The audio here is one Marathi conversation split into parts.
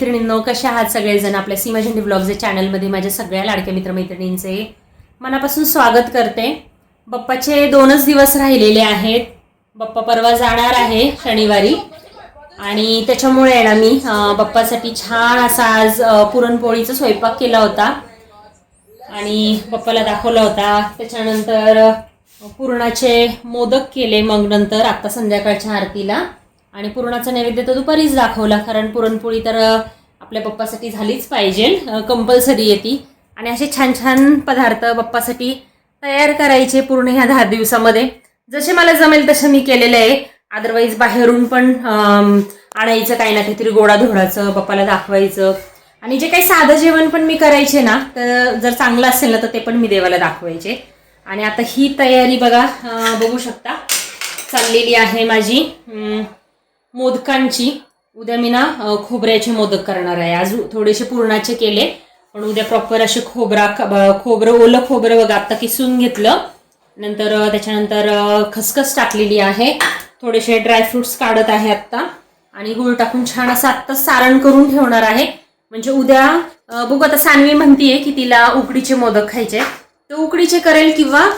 मैत्रिणींनो कशा आहात सगळेजण? आपल्या सीमा झेंडे ब्लॉगचे चॅनलमध्ये माझ्या सगळ्या लाडक्या मित्रमैत्रिणींचे मनापासून स्वागत करते. बप्पाचे दोनच दिवस राहिलेले आहेत. बप्पा परवा जाणार आहे शनिवारी. आणि त्याच्यामुळे आहे ना मी बप्पासाठी छान असा आज पुरणपोळीचा स्वयंपाक केला होता. आणि पप्पाला दाखवला होता. त्याच्यानंतर पुरणाचे मोदक केले मग नंतर आता संध्याकाळच्या आरतीला. आणि पुरणाचा नैवेद्य तर दुपारीच दाखवला कारण पुरणपोळी तर आपल्या पप्पासाठी झालीच पाहिजे कंपल्सरी येते आणि असे छान छान पदार्थ पप्पासाठी तयार करायचे पूर्ण ह्या दहा दिवसामध्ये. जसे मला जमेल तसे मी केलेलं आहे. अदरवाईज बाहेरून पण आणायचं काही ना काहीतरी गोडा धोडाचं पप्पाला दाखवायचं. आणि जे काही साधं जेवण पण मी करायचे ना तर जर चांगलं असेल ना तर ते पण मी देवाला दाखवायचे. आणि आता ही तयारी बघा बघू शकता. चाललेली आहे माझी मोदकांची. उद्या मी ना खोबऱ्याचे मोदक करणार आहे. आज थोडेसे पुरणाचे केले पण उद्या प्रॉपर असे खोबरा खोबरं ओलं खोबरं बघा आता किसून घेतलं. नंतर त्याच्यानंतर खसखस टाकलेली आहे. थोडेसे ड्रायफ्रुट्स काढत आहे आत्ता. आणि गुळ टाकून छान असं आत्ता सारण करून ठेवणार आहे. म्हणजे उद्या बघू आता सानवी म्हणतीये की तिला उकडीचे मोदक खायचे. तर उकडीचे करेल किंवा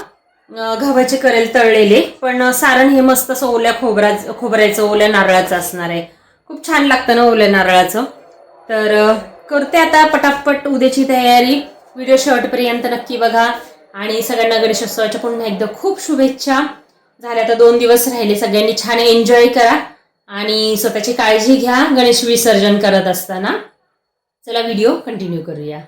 गव्हाचे करेल तळलेले पण सारण हे मस्त असं ओल्या खोबरा खोबऱ्याचं ओल्या नारळाचं असणार आहे. खूप छान लागतं ना ओल्या नारळाचं. तर करते आता पटापट उद्याची तयारी. व्हिडिओ शेवटपर्यंत नक्की बघा. आणि सगळ्यांना गणेशोत्सवाच्या पुन्हा एकदा खूप शुभेच्छा. झाल्या आता दोन दिवस राहिले. सगळ्यांनी छान एन्जॉय करा. आणि स्वतःची काळजी घ्या. गणेश विसर्जन करत असताना. चला व्हिडिओ कंटिन्यू करूया.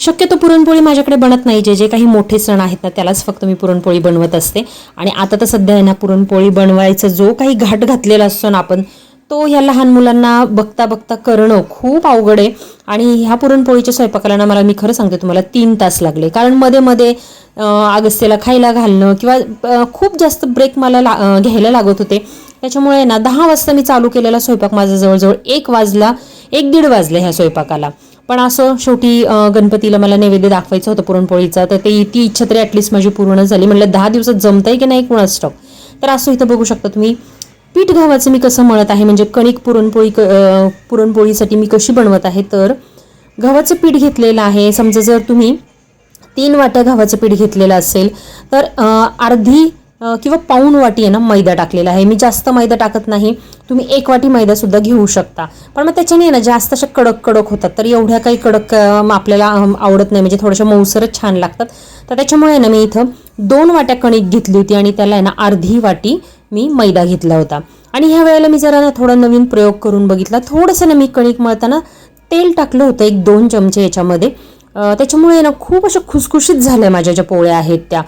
शक्यतो पुरणपोळी माझ्याकडे बनत नाही. जे जे काही मोठे सण आहेत ना त्यालाच फक्त मी पुरणपोळी बनवत असते. आणि आता तर सध्या आहे ना पुरणपोळी बनवायचा जो काही घाट घातलेला असतो ना आपण तो ह्या लहान मुलांना बघता बघता करणं खूप अवघड आहे. आणि ह्या पुरणपोळीच्या स्वयंपाकाला ना मला मी खरं सांगते तुम्हाला तीन तास लागले. कारण मध्ये मध्ये अगस्त्यला खायला घालणं किंवा खूप जास्त ब्रेक मला ला घ्यायला लागत होते. त्याच्यामुळे ना दहा वाजता मी चालू केलेला स्वयंपाक माझा जवळजवळ एक वाजला एक दीड वाजले ह्या स्वयंपाकाला. पण असं शेवटी गणपतीला मला नैवेद्य दाखवायचं होतं पुरणपोळीचा तर ते ती इच्छा तरी ॲटलिस्ट माझी पूर्ण झाली. म्हणलं दहा दिवसात जमतंय की नाही कुणाच स्टॉक तर असं इथं बघू शकता तुम्ही पीठ गव्हाचं मी कसं मळत आहे म्हणजे कणिक पुरणपोळी क- पुरणपोळीसाठी मी कशी बनवत आहे तर गव्हाचं पीठ घेतलेलं आहे. समजा जर तुम्ही तीन वाट्या गव्हाचं पीठ घेतलेलं असेल तर अर्धी किंवा पाऊण वाटी आहे ना मैदा टाकलेला आहे. मी जास्त मैदा टाकत नाही. तुम्ही एक वाटी मैदासुद्धा घेऊ शकता. पण मग त्याच्याने आहे ना जास्त अशा कडक कडक होतात. तर एवढ्या काही कडक आपल्याला आवडत नाही. म्हणजे थोड्याशा मऊसरच छान लागतात. तर त्याच्यामुळे आहे ना मी इथं दोन वाट्या कणिक घेतली होती आणि त्याला आहे ना अर्धी वाटी मी मैदा घेतला होता. आणि ह्या वेळेला मी जरा ना थोडा नवीन प्रयोग करून बघितला. थोडंसं ना मी कणिक मळताना तेल टाकलं होतं एक दोन चमचे याच्यामध्ये. त्याच्यामुळे ना खूप अशा खुसखुशीत झाल्या माझ्या ज्या पोळ्या आहेत त्या.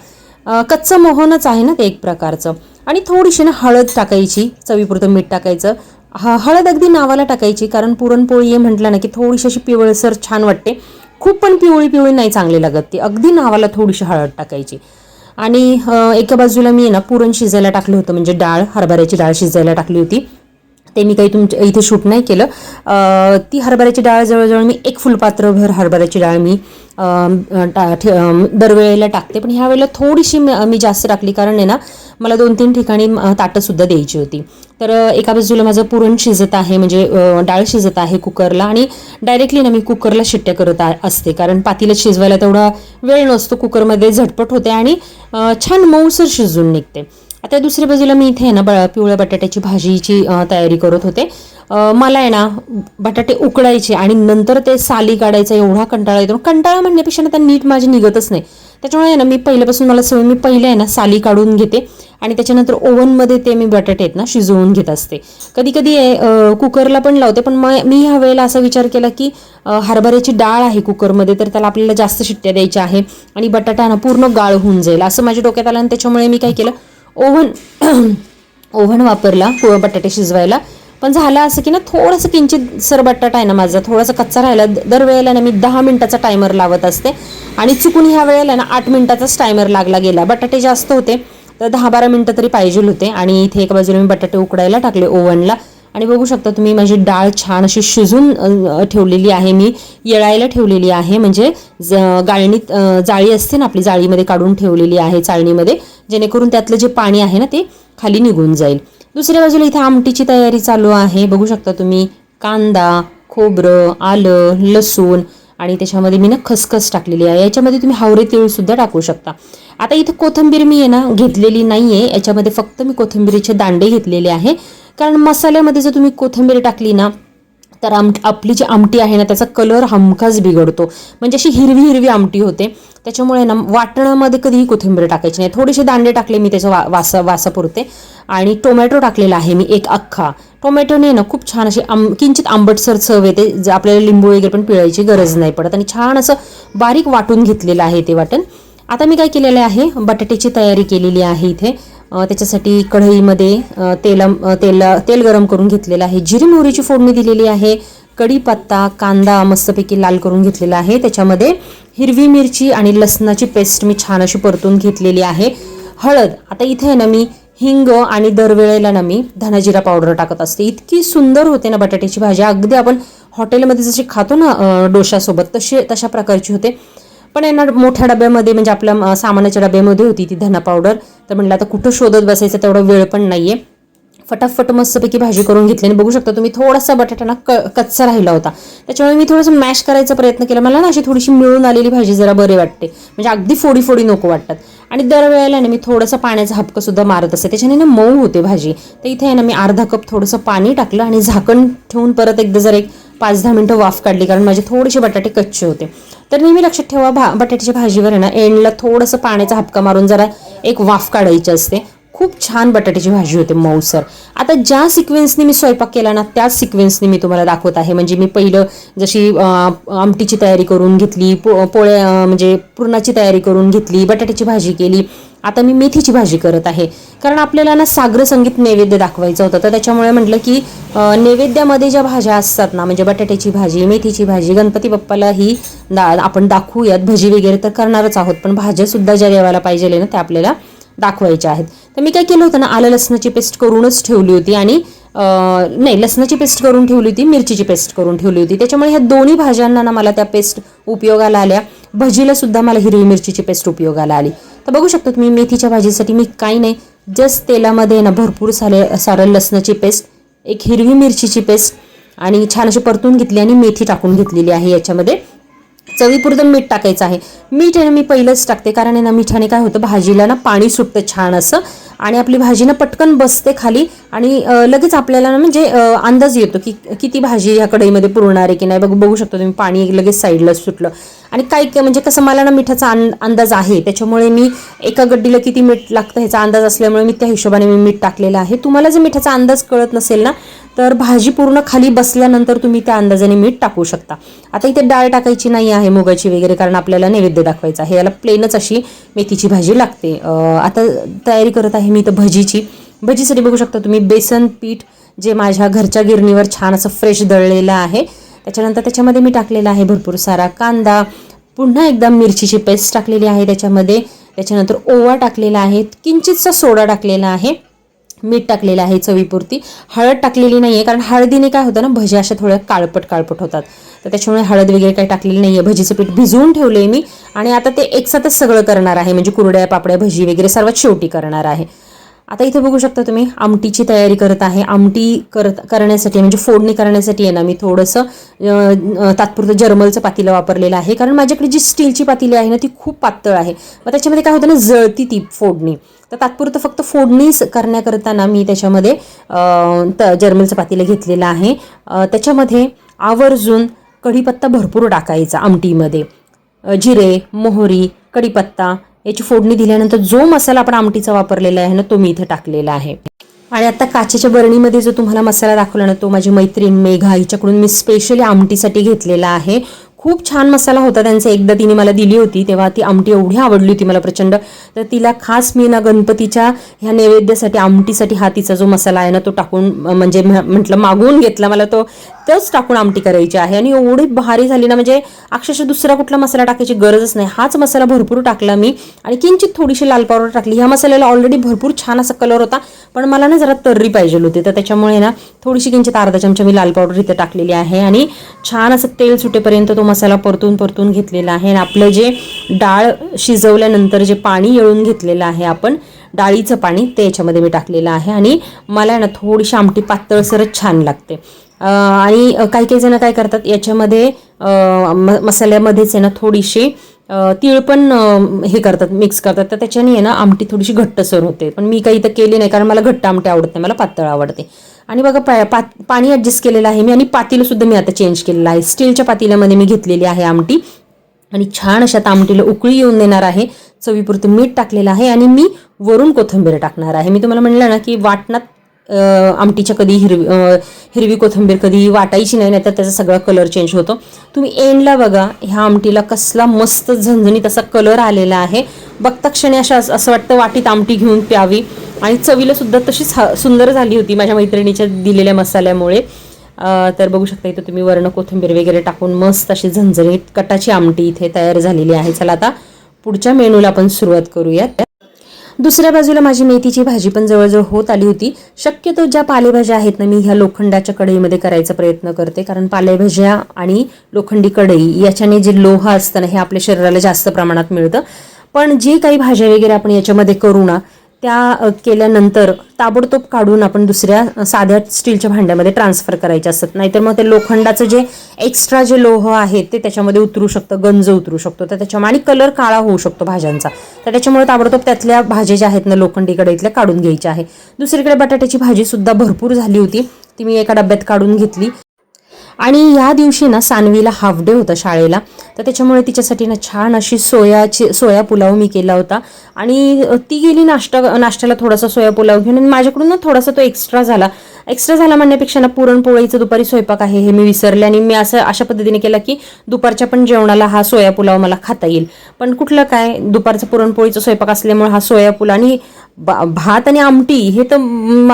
कच्चं मोहनच आहे ना ते एक प्रकारचं. आणि थोडीशी ना हळद टाकायची चवीपुरतं मीठ टाकायचं. ह हळद अगदी नावाला टाकायची कारण पुरणपोळी आहे म्हटलं ना की थोडीशी अशी पिवळसर छान वाटते. खूप पण पिवळी पिवळी नाही चांगली लागत ती. अगदी नावाला थोडीशी हळद टाकायची. आणि एका बाजूला मी ना पुरण शिजायला टाकलं होतं म्हणजे डाळ हरभऱ्याची डाळ शिजायला टाकली होती. ते मी काही तुमच्या इथे शूट नाही केलं. ती हरभऱ्याची डाळ जवळजवळ मी एक फुलपात्रभर हरभऱ्याची डाळ मी टा- ठे- दरवेळेला टाकते. पण ह्या वेळेला थोडीशी मी जास्त टाकली कारण आहे ना मला दोन तीन ठिकाणी ताटंसुद्धा द्यायची होती. तर एका बाजूला माझं पुरण शिजत आहे म्हणजे डाळ शिजत आहे कुकरला आणि डायरेक्टली ना मी कुकरला शिट्ट्या करत आ- असते. कारण पातीला शिजवायला तेवढा वेळ नसतो कुकरमध्ये झटपट होते आणि छान मऊसर शिजून निघते. आता दुसऱ्या बाजूला मी इथे आहे ना ब- पिवळ्या बटाट्याची भाजीची तयारी करत होते. मला आहे ना बटाटे उकडायचे आणि नंतर ते साली काढायचा एवढा कंटाळा येतो. कंटाळा म्हणण्यापेक्षा ना त्या नीट माझी निघतच नाही. त्याच्यामुळे आहे ना मी पहिल्यापासून मला सवय मी पहिले आहे ना साली काढून घेते. आणि त्याच्यानंतर ओव्हनमध्ये ते मी बटाटे आहेत ना शिजवून घेत असते. कधी कधी कुकरला पण लावते पण मग मी ह्या वेळेला असा विचार केला की हरभऱ्याची डाळ आहे कुकरमध्ये तर त्याला आपल्याला जास्त शिट्ट्या द्यायच्या आहे आणि बटाटा ना पूर्ण गाळ होऊन जाईल. असं माझ्या डोक्यात आलं आणि त्याच्यामुळे मी काय केलं ओव्हन ओव्हन वापरला पोळं बटाटे शिजवायला. पण झालं असं की ना थोडंसं किंचित सर बटाटा आहे ना माझा थोडासा कच्चा राहिला. दरवेळेला ना मी दहा मिनिटाचा टायमर लावत असते. आणि चुकून ह्या वेळेला ना आठ मिनिटाचाच टायमर लागला गेला. बटाटे जास्त होते तर दहा बारा मिनटं तरी पाहिजे होते. आणि इथे एका बाजूला मी बटाटे उकडायला टाकले ओव्हनला. आणि बघू शकता तुम्ही माझी डाळ छान अशी शिजून ठेवलेली आहे मी. येळायला ठेवलेली आहे म्हणजे ज- गाळणीत जाळी असते ना आपली जाळीमध्ये काढून ठेवलेली आहे चाळणीमध्ये जेणेकरून त्यातलं जे पाणी आहे ना ते खाली निघून जाईल. दुसऱ्या बाजूला इथे आमटीची तयारी चालू आहे. बघू शकता तुम्ही कांदा खोबरं आलं लसूण आणि त्याच्यामध्ये मी ना खसखस टाकलेली आहे. याच्यामध्ये तुम्ही हावरे तिळसुद्धा टाकू शकता. आता इथं कोथिंबीर मी आहे ना घेतलेली नाही आहे याच्यामध्ये फक्त मी कोथिंबीरीचे दांडे घेतलेले आहे. कारण मसाल्यामध्ये जर तुम्ही कोथिंबीर टाकली ना तर आम आपली जी आमटी आहे ना त्याचा कलर हमखास बिघडतो. म्हणजे अशी हिरवी हिरवी आमटी होते. त्याच्यामुळे ना वाटणामध्ये कधीही कोथिंबीर टाकायची नाही. थोडेसे दांडे टाकले मी त्याच्या वा वासा वासापुरते. आणि टोमॅटो टाकलेला आहे मी एक अख्खा. टोमॅटोने ना खूप छान अशी आम किंचित आंबटसर चव येते जे आपल्याला लिंबू वगैरे पण पिळायची गरज नाही पडत. आणि छान असं बारीक वाटून घेतलेलं आहे ते वाटण. आता मी काय केलेलं आहे बटाट्याची तयारी केलेली आहे इथे. त्याच्यासाठी कढईमध्ये तेला तेला तेल तेल गरम करून घेतलेलं आहे. जिरी मोहरीची फोडणी दिलेली आहे. कढीपत्ता कांदा मस्तपैकी लाल करून घेतलेला आहे. त्याच्यामध्ये हिरवी मिरची आणि लसणाची पेस्ट मी छान अशी परतून घेतलेली आहे. हळद. आता इथे आहे ना मी हिंग आणि दरवेळेला ना मी धनाजिरा पावडर टाकत असते. इतकी सुंदर होते ना बटाट्याची भाजी. अगदी आपण हॉटेलमध्ये जशी खातो ना डोशासोबत तशी तशा प्रकारची होते. पण यांना मोठ्या डब्यामध्ये म्हणजे आपल्या सामानाच्या डब्यामध्ये होती ती धना पावडर तर म्हटलं आता कुठं शोधत बसायचं तेवढा वेळ पण नाही आहे फटाफट मस्तपैकी भाजी करून घेतली आणि बघू शकता तुम्ही थोडासा बटाटा क कच्चा राहिला होता. त्याच्यामुळे मी थोडंसं मॅश करायचा प्रयत्न केला. मला ना अशी थोडीशी मिळून आलेली भाजी जरा बरे वाटते. म्हणजे अगदी फोडी फोडी नको वाटतात. आणि दरवेळेला ना मी थोडंसं पाण्याचा हपकं सुद्धा मारत असते. त्याच्याने ना मऊ होते भाजी. तर इथे आहे ना मी अर्धा कप थोडंसं पाणी टाकलं आणि झाकण ठेवून परत एकदा जर एक पाच दहा मिनटं वाफ काढली कारण माझे थोडेसे बटाटे कच्चे होते. तर नेहमी लक्षात ठेवा भा बटाट्याच्या भाजीवर आहे ना एंडला थोडंसं पाण्याचा हपका मारून जरा एक वाफ काढायची असते. खूप छान बटाट्याची भाजी होते मऊसर. आता ज्या सिक्वेन्सनी मी स्वयंपाक केला ना त्याच सिक्वेन्सनी मी तुम्हाला दाखवत आहे. म्हणजे मी पहिलं जशी आमटीची तयारी करून घेतली पो पोळ्या म्हणजे पुरणाची तयारी करून घेतली बटाट्याची भाजी केली आता मी मेथीची भाजी करत आहे. कारण आपल्याला ना सागर संगीत नैवेद्य दाखवायचं होतं तर त्याच्यामुळे म्हटलं की नैवेद्यामध्ये ज्या भाज्या असतात ना म्हणजे बटाट्याची भाजी मेथीची भाजी गणपती बाप्पाला ही दा आपण दाखवूयात भजी वगैरे तर करणारच आहोत पण भाज्यासुद्धा ज्या देवाला पाहिजे ना त्या आपल्याला दाखवायच्या आहेत. तर मी काय केलं होतं ना आलं लसणाची पेस्ट करूनच ठेवली होती आणि नाही लसणाची पेस्ट करून ठेवली होती मिरचीची पेस्ट करून ठेवली होती. त्याच्यामुळे ह्या दोन्ही भाज्यांना ना मला त्या पेस्ट उपयोगाला आल्या. भजीला सुद्धा मला हिरवी मिरचीची पेस्ट उपयोगाला आली तर बघू शकता तुम्ही मेथीच्या भाजीसाठी मी काही नाही जस्ट तेलामध्ये ना भरपूर सारे सारं लसणाची पेस्ट एक हिरवी मिरचीची पेस्ट आणि छान अशी परतून घेतली आणि मेथी टाकून घेतलेली आहे याच्यामध्ये. चवीपुरतं मीठ टाकायचं आहे. मीठ आहे ना मी पहिलंच टाकते कारण आहे ना मिठाने काय होतं भाजीला ना पाणी सुटतं छान असं. आणि आपली भाजी ना पटकन बसते खाली. आणि लगेच आपल्याला ना म्हणजे अंदाज येतो की किती भाजी ह्या कढईमध्ये पुरणार आहे की नाही. बघ बघू शकतो तुम्ही पाणी लगेच साईडला सुटलं. आणि काय म्हणजे कसं मला ना मिठाचा अं- अंदाज आहे. त्याच्यामुळे मी एका गड्डीला किती मीठ लागतं ह्याचा अंदाज असल्यामुळे मी त्या हिशोबाने मी मीठ टाकलेलं आहे. तुम्हाला जर मिठाचा अंदाज कळत नसेल ना तर भाजी पूर्ण खाली बसल्यानंतर तुम्ही त्या अंदाजाने मीठ टाकू शकता. आता इथे डाळ टाकायची नाही आहे मुगाची वगैरे कारण आपल्याला नैवेद्य दाखवायचा आहे. याला प्लेनच अशी मेथीची भाजी लागते. आता तयारी करत आहे मी इथं भजीची. भजीसाठी बघू शकता तुम्ही बेसन पीठ जे माझ्या घरच्या गिरणीवर छान असं फ्रेश दळलेलं आहे. त्याच्यानंतर त्याच्यामध्ये मी टाकलेला आहे भरपूर सारा कांदा. पुन्हा एकदा मिरचीची पेस्ट टाकलेली आहे त्याच्यामध्ये. त्याच्यानंतर ओवा टाकलेला आहे. किंचितचा सोडा टाकलेला आहे. मीठ टाकलेलं आहे चवीपुरती. हळद टाकलेली नाही आहे कारण हळदीने काय होतं ना भजी अशा थोड्या काळपट काळपट होतात. तर त्याच्यामुळे हळद वगैरे काही टाकलेली नाही आहे भजीचं पीठ भिजवून ठेवलं आहे मी. आणि आता ते एकसाथच सगळं करणार आहे. म्हणजे कुरड्या पापड्या भजी वगैरे सर्वात शेवटी करणार आहे. आता इथे बघू शकता तुम्ही आमटीची तयारी करत आहे. आमटी करत करण्यासाठी म्हणजे फोडणी करण्यासाठी आहे ना मी थोडंसं तात्पुरतं जर्मलचं पातीलं वापरलेलं आहे. कारण माझ्याकडे जी स्टीलची पातीली आहे ना ती खूप पातळ आहे. मग त्याच्यामध्ये काय होतं ना जळती ती फोडणी. तर तात्पुरतं फक्त फोडणीच करण्याकरता ना मी त्याच्यामध्ये त जर्मलचं पातीलं घेतलेलं आहे. त्याच्यामध्ये आवर्जून कढीपत्ता भरपूर टाकायचा आमटीमध्ये. जिरे मोहरी कढीपत्ता याची फोडणी दिल्यानंतर जो मसाला आपण आमटीचा वापरलेला आहे ना तो मी इथे टाकलेला आहे. आणि आता काचेच्या बरणीमध्ये जो तुम्हाला मसाला दाखवला ना तो माझी मैत्रीण मेघा हिच्याकडून मी स्पेशली आमटीसाठी घेतलेला आहे. खूप छान मसाला होता त्यांचा. एकदा तिने मला दिली होती तेव्हा ती आमटी एवढी आवडली होती मला प्रचंड. तर तिला खास मी ना गणपतीच्या ह्या नैवेद्यासाठी आमटीसाठी हा तिचा जो मसाला आहे ना तो टाकून म्हणजे म्ह- म्हटलं मागवून घेतला मला तो तोच टाकून आमटी करायची आहे. आणि एवढी भारी झाली ना म्हणजे अक्षरशः दुसरा कुठला मसाला टाकायची गरजच नाही. हाच मसाला भरपूर टाकला मी. आणि किंचित थोडीशी लाल पावडर टाकली. ह्या मसाल्याला ऑलरेडी भरपूर छान असा कलर होता पण मला ना जरा तर्री पाहिजे होती. तर त्याच्यामुळे ना थोडीशी किंचित अर्धा चमचा मी लाल पावडर इथे टाकलेली आहे. आणि छान असं तेल सुटेपर्यंत तो मसाला परतून परतून घेतलेला आहे. आणि आपलं जे डाळ शिजवल्यानंतर जे पाणी येळून घेतलेलं आहे आपण डाळीचं पाणी ते याच्यामध्ये मी टाकलेलं आहे. आणि मला ना थोडीशी आमटी पातळसरच छान लागते. आणि काही काही जण काय करतात याच्यामध्ये म मसाल्यामध्येच आहे ना थोडीशी तीळ पण हे करतात मिक्स करतात. तर त्याच्याने आहे ना आमटी थोडीशी घट्टसर होते. पण मी काही तर केली नाही कारण मला घट्ट आमटी आवडत नाही मला पातळ आवडते. आणि बघा पा पा पाणी ॲडजस्ट केलेलं आहे मी आणि पातीलसुद्धा मी आता चेंज केलेलं आहे. स्टीलच्या पातील्यामध्ये मी घेतलेली आहे आमटी. आणि छान अशा तामटीला उकळी येऊन देणार आहे. चवीपुरतं मीठ टाकलेलं आहे आणि मी वरून कोथिंबीर टाकणार आहे. मी तुम्हाला म्हणलं ना की वाटणात आमटीच्या कधी हिरवी हिरवी कोथिंबीर कधी वाटायची नाही नाही तर त्याचा सगळा कलर चेंज होतो. तुम्ही एंडला बघा ह्या आमटीला कसला मस्त झणझणीत असा कलर आलेला आहे. बघता क्षणी अशा असं वाटतं वाटीत आमटी घेऊन प्यावी. आणि चवीला सुद्धा तशीच हा- सुंदर झाली होती माझ्या मैत्रिणीच्या दिलेल्या मसाल्यामुळे. तर बघू शकता इथं तुम्ही वर्ण कोथिंबीर वगैरे टाकून मस्त अशी झणझणीत कटाची आमटी इथे तयार झालेली आहे. चला आता पुढच्या मेनूला आपण सुरुवात करूयात. दुसऱ्या बाजूला माझी मेथीची भाजी पण जवळजवळ होत आली होती. शक्यतो ज्या पालेभाज्या आहेत ना मी ह्या लोखंडाच्या कढईमध्ये करायचा प्रयत्न करते. कारण पालेभाज्या आणि लोखंडी कढई याच्याने जे लोह असतं ना हे आपल्या शरीराला जास्त प्रमाणात मिळतं. पण जे काही भाज्या वगैरे आपण याच्यामध्ये करू ना त्या केल्यानंतर ताबडतोब काढून आपण दुसऱ्या साध्या स्टीलच्या भांड्यामध्ये ट्रान्सफर करायचे असतात. नाहीतर मग ते लोखंडाचं जे एक्स्ट्रा जे लोह आहे ते त्याच्यामध्ये उतरू शकतं गंज उतरू शकतो. तर त्याच्यामुळे आणि कलर काळा होऊ शकतो भाज्यांचा. तर त्याच्यामुळे ताबडतोब त्यातल्या भाज्या ज्या आहेत ना लोखंडीकडे इथल्या काढून घ्यायच्या आहे. दुसरीकडे बटाट्याची भाजीसुद्धा भरपूर झाली होती. ती मी एका डब्यात काढून घेतली. आणि या दिवशी ना सानवीला हाफ डे होता शाळेला. तर त्याच्यामुळे तिच्यासाठी ना छान अशी सोयाची सोया पुलाव मी केला होता. आणि ती गेली नाश्ता नाश्त्याला थोडासा सोया पुलाव घेऊन आणि माझ्याकडून ना थोडासा तो एक्स्ट्रा झाला. एक्स्ट्रा झाला म्हणण्यापेक्षा ना पुरणपोळीचं दुपारी स्वयंपाक आहे हे मी विसरले आणि मी असं अशा पद्धतीने केलं की दुपारच्या पण जेवणाला हा सोया पुलाव मला खाता येईल. पण कुठलं काय दुपारचं पुरणपोळीचं स्वयंपाक असल्यामुळे हा सोया पुलाव आणि बा- भात आणि आमटी हे तर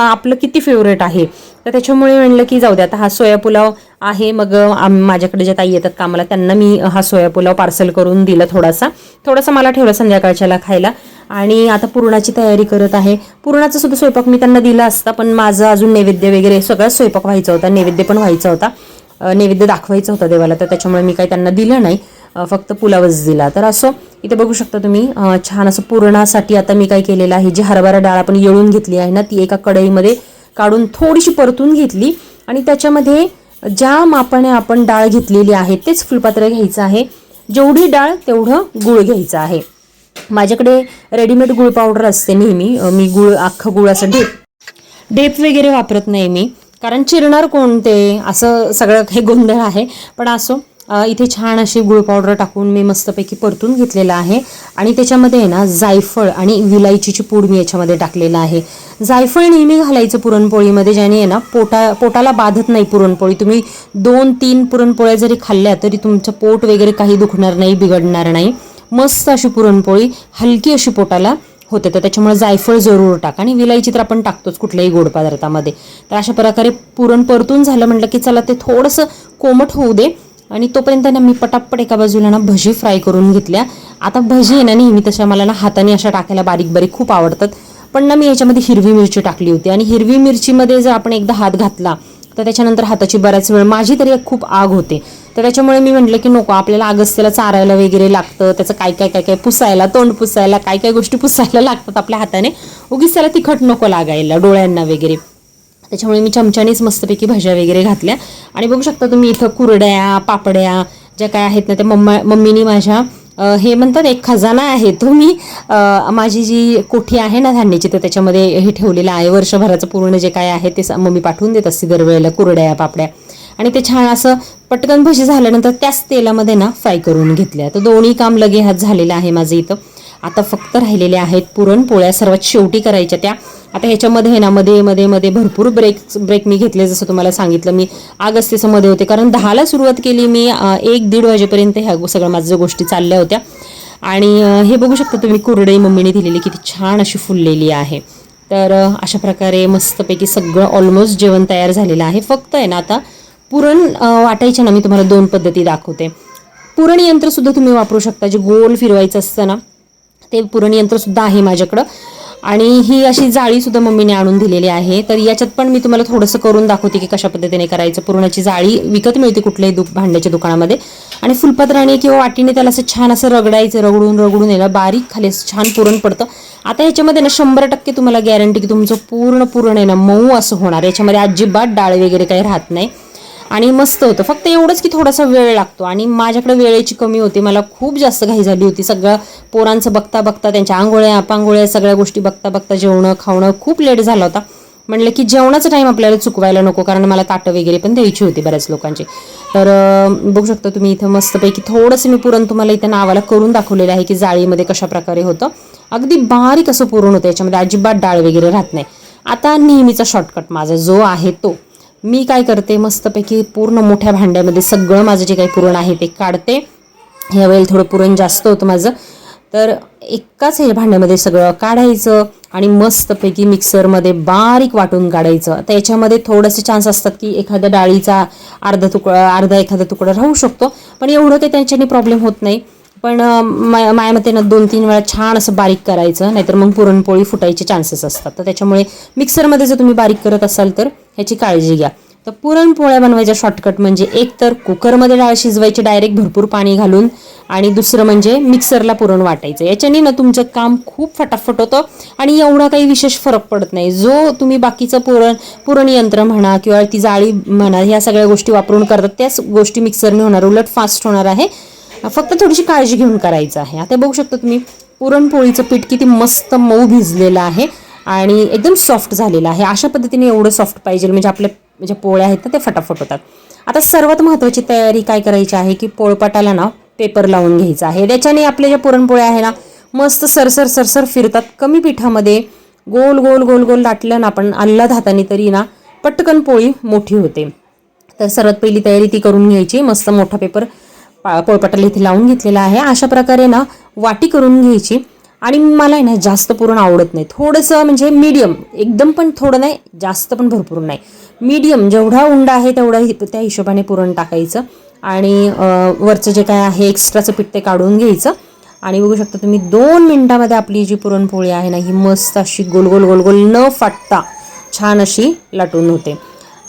आपलं किती फेवरेट आहे. तर त्याच्यामुळे म्हणलं की जाऊ दे आता हा सोया पुलाव आहे मग माझ्याकडे ज्या ताई येतात कामाला त्यांना मी हा सोया पुलाव पार्सल करून दिला थोडासा. थोडासा मला ठेवला संध्याकाळच्याला खायला. आणि आता पुरणाची तयारी करत आहे. पुरणाचा सुद्धा स्वयंपाक मी त्यांना दिला असता पण माझं अजून नैवेद्य वगैरे सगळा स्वयंपाक व्हायचा होता नैवेद्य पण व्हायचा होता. नैवेद्य दाखवायचा होता देवाला तर त्याच्यामुळे मी काही त्यांना दिलं नाही. फक्त पुलावच दिला. तर असं इथे बघू शकता तुम्ही छान असं पुरणासाठी आता मी काय केलेलं आहे जी हरभरा डाळ आपण येळून घेतली आहे ना ती एका कढईमध्ये काढून थोडीशी परतून घेतली आणि त्याच्यामध्ये ज्या मापाने आपण डाळ घेतलेली आहे तेच फुलपात्र घ्यायचं आहे. जेवढी डाळ तेवढं गुळ घ्यायचं आहे. माझ्याकडे रेडीमेड गुळ पावडर असते नेहमी मी गुळ अख्खं गुळ असं ढेप ढेप वगैरे वापरत नाही मी. कारण चिरणार कोणते असं सगळं काही गोंधळ आहे. पण असो इथे छान अशी गुळ पावडर टाकून मी मस्तपैकी परतून घेतलेलं आहे. आणि त्याच्यामध्ये आहे ना जायफळ आणि विलायचीची पूड मी याच्यामध्ये टाकलेलं आहे. जायफळ नेहमी घालायचं पुरणपोळीमध्ये ज्याने आहे ना पोटा पोटाला बाधत नाही पुरणपोळी. तुम्ही दोन तीन पुरणपोळ्या जरी खाल्ल्या तरी तुमचं पोट वगैरे काही दुखणार नाही बिघडणार नाही. मस्त अशी पुरणपोळी हलकी अशी पोटाला होते. तर त्याच्यामुळे जायफळ जरूर टाका. आणि विलायची तर आपण टाकतोच कुठल्याही गोड पदार्थामध्ये. तर अशा प्रकारे पुरण परतून झालं म्हटलं की चला ते थोडंसं कोमट होऊ दे. आणि तोपर्यंत ना मी पटापट एका बाजूला ना भजी फ्राय करून घेतल्या. आता भजी आहे ना नेहमी तशा मला ना हाताने अशा टाकायला बारीक बारीक खूप आवडतात. पण ना मी याच्यामध्ये हिरवी मिरची टाकली होती आणि हिरवी मिरचीमध्ये जर आपण एकदा हात घातला तर त्याच्यानंतर हाताची बऱ्याच वेळ माझी तरी एक खूप आग होते. तर त्याच्यामुळे मी म्हटलं की नको आपल्याला अगस्त्याला चारायला वगैरे लागतं त्याचं काय काय काय काय पुसायला तोंड पुसायला काय काय गोष्टी पुसायला लागतात आपल्या हाताने. उगीच त्याला तिखट नको लागायला डोळ्यांना वगैरे. त्याच्यामुळे मी चमच्यानेच मस्तपैकी भाज्या वगैरे घातल्या. आणि बघू शकता तुम्ही इथं कुरड्या पापड्या ज्या काय आहेत ना त्या मम्मा मम्मीनी माझ्या हे म्हणतात एक खजाना आहे. तो मी माझी जी कोठी आहे ना धान्याची तर त्याच्यामध्ये हे ठेवलेलं आहे. वर्षभराचं पूर्ण जे काय आहे ते स- मम्मी पाठवून देत असते दरवेळेला कुरड्या पापड्या. आणि ते छान असं पटकन भजी झाल्यानंतर त्याच तेलामध्ये ना फ्राय करून घेतल्या. तर दोन्ही काम लगे हात झालेलं आहे माझं इथं. आता फक्त राहिलेल्या आहेत पुरणपोळ्या सर्वात शेवटी करायच्या त्या. आता ह्याच्यामध्ये आहे ना मध्ये मध्ये मध्ये भरपूर ब्रेक ब्रेक मी घेतले जसं तुम्हाला सांगितलं. मी आगस्तीचं मध्ये होते कारण दहाला सुरुवात केली मी एक दीड वाजेपर्यंत ह्या सगळ्या माझ्या गोष्टी चालल्या होत्या. आणि हे बघू शकता तुम्ही कुरडई मम्मीने दिलेली किती छान अशी फुललेली आहे. तर अशा प्रकारे मस्तपैकी सगळं ऑलमोस्ट जेवण तयार झालेलं आहे. फक्त आहे ना आता पुरण अं, वाटायच्या ना मी तुम्हाला दोन पद्धती दाखवते. पुरण यंत्रसुद्धा तुम्ही वापरू शकता जे गोल फिरवायचं असतं ना ते पुरणयंत्रसुद्धा आहे माझ्याकडं. आणि ही अशी जाळीसुद्धा मम्मीने आणून दिलेली आहे. तर याच्यात पण मी तुम्हाला थोडंसं करून दाखवते की कशा पद्धतीने करायचं. पुरणाची जाळी विकत मिळते कुठल्याही दु भांड्याच्या दुकानामध्ये. आणि फुलपत्राने किंवा वाटीने त्याला असं छान असं रगडायचं रगडून रगडून याला बारीक खाली असं छान पुरण पडतं. आता याच्यामध्ये ना शंभर टक्के तुम्हाला गॅरंटी की तुमचं पूर्ण पुरण आहे ना मऊ असं होणार. याच्यामध्ये अजिबात डाळ वगैरे काही राहत नाही. आणि मस्त होतं. फक्त एवढंच की थोडासा वेळ लागतो. आणि माझ्याकडे वेळेची कमी होती. मला खूप जास्त घाई झाली होती. सगळं पोरांचं बघता बघता त्यांच्या आंघोळ्या पांघोळ्या सगळ्या गोष्टी बघता बघता जेवणं खावणं खूप लेट झाला होता. म्हणलं की जेवणाचा टाईम आपल्याला चुकवायला नको कारण मला ताटं वगैरे पण द्यायची होती बऱ्याच लोकांची. तर बघू शकता तुम्ही इथं मस्तपैकी थोडंसं मी पुरण तुम्हाला इथं नावाला करून दाखवलेलं आहे की जाळीमध्ये कशा प्रकारे होतं. अगदी बारीक असं पुरण होतं. याच्यामध्ये अजिबात डाळ वगैरे राहत नाही. आता नेहमीचा शॉर्टकट माझा जो आहे तो. मी काय करते मस्तपैकी पूर्ण मोठ्या भांड्यामध्ये सगळं माझं जे काही पुरण आहे ते काढते. यावेळेला थोडं पुरण जास्त होतं माझं. तर एकाच हे भांड्यामध्ये सगळं काढायचं आणि मस्तपैकी मिक्सरमध्ये बारीक वाटून काढायचं. आता याच्यामध्ये थोडेसे चान्स असतात की एखाद्या डाळीचा अर्धा तुकडा अर्धा एखादा तुकडा राहू शकतो पण एवढं काही त्यांच्याने प्रॉब्लेम होत नाही. पण अं, मा माझ्या मते ना दोन तीन वेळा छान असं बारीक करायचं नाहीतर मग पुरणपोळी फुटायचे चान्सेस असतात. तर त्याच्यामुळे मिक्सरमध्ये जर तुम्ही बारीक करत असाल तर ह्याची काळजी घ्या. तर पुरणपोळ्या बनवायच्या शॉर्टकट म्हणजे एक तर कुकरमध्ये डाळ शिजवायची डायरेक्ट भरपूर पाणी घालून आणि दुसरं म्हणजे मिक्सरला पुरण वाटायचं. याच्याने ना तुमचं काम खूप फटाफट होतं आणि एवढा काही विशेष फरक पडत नाही. जो तुम्ही बाकीचं पुरण पुरण यंत्र म्हणा किंवा ती जाळी म्हणा ह्या सगळ्या गोष्टी वापरून करतात त्याच गोष्टी मिक्सरने होणार. उलट फास्ट होणार आहे. फक्त थोडीशी काळजी घेऊन करायचं आहे. आता बघू शकता तुम्ही पुरणपोळीचं पीठ किती मस्त मऊ भिजलेलं आहे. आणि एकदम सॉफ्ट झालेलं आहे. अशा पद्धतीने एवढं सॉफ्ट पाहिजे. म्हणजे आपल्या म्हणजे पोळ्या आहेत ना ते फटाफट होतात. आता सर्वात महत्त्वाची तयारी काय करायची आहे की पोळपाटाला ना पेपर लावून घ्यायचा आहे. त्याच्याने आपल्या ज्या पुरणपोळ्या आहे ना मस्त सरसर सरसर फिरतात. कमी पिठामध्ये गोल गोल गोल गोल लाटलं ना आपण आल्लाद हाताने तरी ना पटकन पोळी मोठी होते. तर सर्वात पहिली तयारी ती करून घ्यायची. मस्त मोठा पेपर पा पोळपाटाला इथे लावून घेतलेला आहे. अशा प्रकारे ना वाटी करून घ्यायची. आणि मला आहे ना जास्त पुरण आवडत नाही. थोडंसं म्हणजे मीडियम एकदम पण थोडं नाही जास्त पण भरपूर नाही. मीडियम जेवढा उंडा आहे तेवढा त्या हिशोबाने पुरण टाकायचं. आणि वरचं जे काय आहे एक्स्ट्राचं पीठ ते काढून घ्यायचं. आणि बघू शकता तुम्ही दोन मिनटामध्ये आपली जी पुरणपोळी आहे ना ही मस्त अशी गोलगोल गोलगोल न फाटता छान अशी लाटून होते.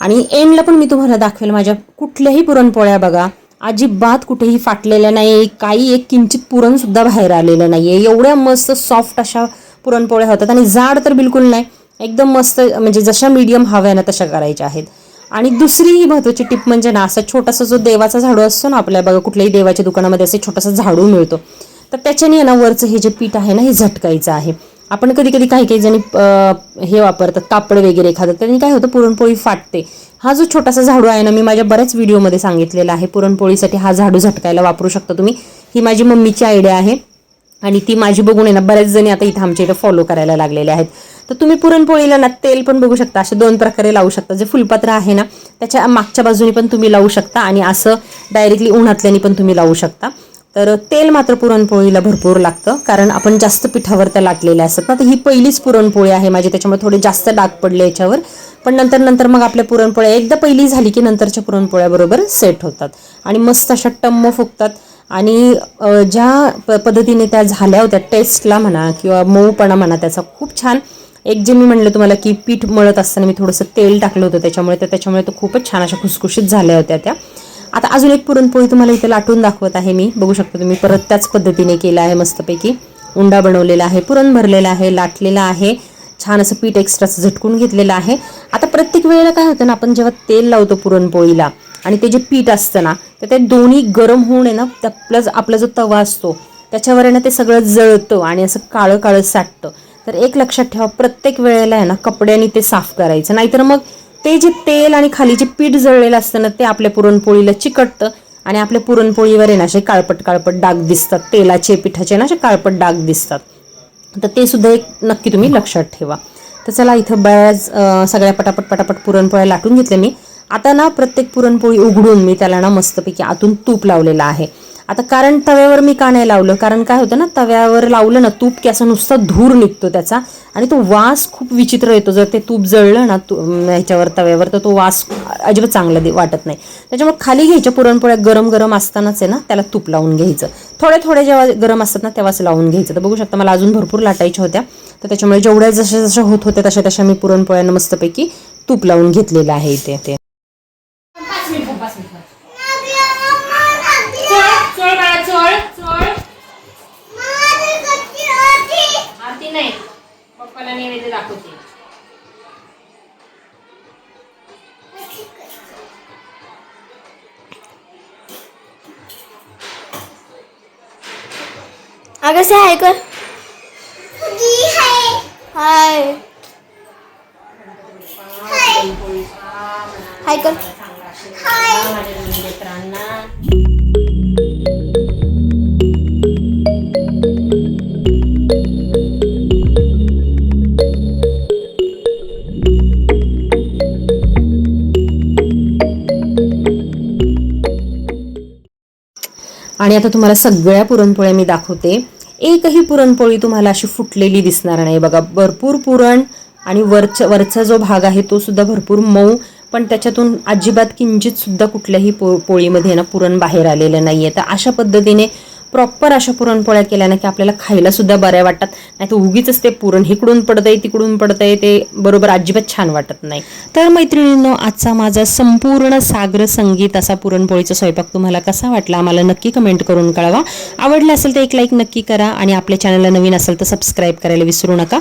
आणि एंडला पण मी तुम्हाला दाखवेल माझ्या कुठल्याही पुरणपोळ्या बघा. अजिबात कुठेही फाटलेल्या नाही काही एक किंचित पुरणसुद्धा बाहेर आलेलं नाही आहे एवढ्या मस्त सॉफ्ट अशा पुरणपोळ्या होतात आणि जाड तर बिलकुल नाही एकदम मस्त म्हणजे जशा मीडियम हव्या ना तशा करायच्या आहेत. आणि दुसरी ही महत्त्वाची टिप म्हणजे ना असा छोटासा जो देवाचा झाडू असतो ना आपल्या बघा कुठल्याही देवाच्या दुकानामध्ये असे छोटासा झाडू मिळतो. तर त्याच्याने आहे ना वरचं हे जे पीठ आहे ना हे झटकायचं आहे. आपण कधी कधी काही काही जणी हे वापरतात कापड वगैरे खातात त्यांनी काय होतं पुरणपोळी फाटते. हा जो छोटासा झाडू आहे ना मी माझ्या बऱ्याच व्हिडिओमध्ये सांगितलेला आहे. पुरणपोळीसाठी हा झाडू झटकायला वापरू शकता तुम्ही. ही माझी मम्मीची आयडिया आहे. आणि ती माझी बघून आहे ना बऱ्याच जणी आता इथं आमच्या इथं फॉलो करायला लागलेले आहेत. तर तुम्ही पुरणपोळीला ना तेल पण बघू शकता. असे दोन प्रकारे लावू शकता. जे फुलपात्र आहे ना त्याच्या मागच्या बाजूने पण तुम्ही लावू शकता आणि असं डायरेक्टली उन्हातल्याने पण तुम्ही लावू शकता. तर तेल मात्र पुरणपोळीला भरपूर लागतं कारण आपण जास्त पिठावर त्या लाटलेल्या असतात ना. तर ही पहिलीच पुरणपोळी आहे माझी. त्याच्यामुळे थोडे जास्त डाग पडले याच्यावर. पण नंतर नंतर मग आपल्या पुरणपोळ्या एकदा पहिली झाली की नंतरच्या पुरणपोळ्याबरोबर सेट होतात. आणि मस्त अशा टम्म फुगतात. आणि ज्या प पद्धतीने त्या झाल्या होत्या टेस्टला म्हणा किंवा मऊपणा म्हणा त्याचा खूप छान. एक जे मी म्हणलं तुम्हाला की पीठ मळत असताना मी थोडंसं तेल टाकलं होतं त्याच्यामुळे तर त्याच्यामुळे तो खूपच छान अशा खुसखुशीत झाल्या होत्या त्या. आता अजून एक पुरणपोळी तुम्हाला इथे लाटून दाखवत आहे मी. बघू शकता तुम्ही परत त्याच पद्धतीने केलं आहे मस्तपैकी. उंडा बनवलेला आहे पुरण भरलेला आहे लाटलेला आहे. छान असं पीठ एक्स्ट्राचं झटकून घेतलेलं आहे. आता प्रत्येक वेळेला काय होतं ना आपण जेव्हा तेल लावतो पुरणपोळीला आणि ते जे पीठ असतं ना तर ते दोन्ही गरम होऊन आहे ना त्या प्लस आपला जो तवा असतो त्याच्यावर आहे ना ते सगळं जळतं आणि असं काळं काळं साठतं. तर एक लक्षात ठेवा प्रत्येक वेळेला आहे ना कपड्याने ते साफ करायचं. नाहीतर मग ते जे तेल आणि खाली जे पीठ जळलेलं असतं ना ते आपल्या पुरणपोळीला चिकटतं आणि आपल्या पुरणपोळीवर आहे ना असे काळपट काळपट डाग दिसतात. तेलाचे पिठाचे ना असे काळपट डाग दिसतात. तर ते सुद्धा एक नक्की तुम्ही लक्षात ठेवा. तर चला इथं बऱ्याच सगळ्या पटापट पटापट पुरणपोळ्या लाटून घेतल्या मी. आता ना प्रत्येक पुरणपोळी उघडून मी त्याला ना मस्तपैकी आतून तूप लावलेलं आहे. आता कारण तव्यावर मी का नाही लावलं? कारण काय होतं ना तव्यावर लावलं ना तूप की असं नुसता धूर निघतो त्याचा. आणि तो वास खूप विचित्र येतो. जर ते तूप जळलं ना तू ह्याच्यावर तव्यावर तर तो वास अजिबात चांगला दे- वाटत नाही. त्याच्यामुळे खाली घ्यायच्या पुरणपोळ्या गरम गरम असतानाच आहे ना त्याला तूप लावून घ्यायचं. थोड्या थोड्या जेव्हा गरम असतात ना तेव्हाच लावून घ्यायचं. तर बघू शकता मला अजून भरपूर लाटायच्या होत्या. तर त्याच्यामुळे जेवढ्या जशा जशा होत होत्या तशा तशा मी पुरणपोळ्यांना मस्तपैकी तूप लावून घेतलेलं आहे इथे ते अगं से हाय कर. हाय. हाय. कर. माझ्या मित्रांना आणि आता तुम्हाला सगळ्या पुरणपोळ्या मी दाखवते. एकही पुरणपोळी तुम्हाला अशी फुटलेली दिसणार नाही. बघा भरपूर पुरण आणि वरच वरचा जो भाग आहे तो सुद्धा भरपूर मऊ पण त्याच्यातून अजिबात किंचित सुद्धा कुठल्याही पो पोळीमध्ये ना पुरण बाहेर आलेलं नाही आहे तर अशा पद्धतीने प्रॉपर अशा पुरणपोळ्या केल्या ना की आपल्याला खायला सुद्धा बऱ्या वाटतात. नाही तर उगीच ते पुरण इकडून पडतंय तिकडून पडतंय ते बरोबर अजिबात छान वाटत नाही. तर मैत्रिणींनो आजचा माझा संपूर्ण सागर संगीत असा पुरणपोळीचा स्वयंपाक तुम्हाला कसा वाटला आम्हाला नक्की कमेंट करून कळवा. आवडलं असेल तर एक लाईक नक्की करा आणि आपल्या चॅनलला नवीन असेल तर सबस्क्राईब करायला विसरू नका.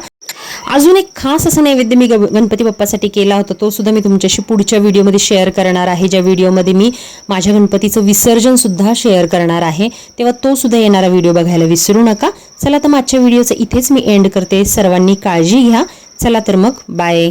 अजून एक खास असा नैवेद्य मी ग- गणपती बाप्पासाठी केला होता तो सुद्धा मी तुमच्याशी पुढच्या व्हिडिओमध्ये शेअर करणार आहे. ज्या व्हिडिओमध्ये मी माझ्या गणपतीचं विसर्जन सुद्धा शेअर करणार आहे. तेव्हा तो सुद्धा येणारा व्हिडिओ बघायला विसरू नका. चला तर मागच्या व्हिडिओचं इथेच मी एंड करते. सर्वांनी काळजी घ्या. चला तर मग बाय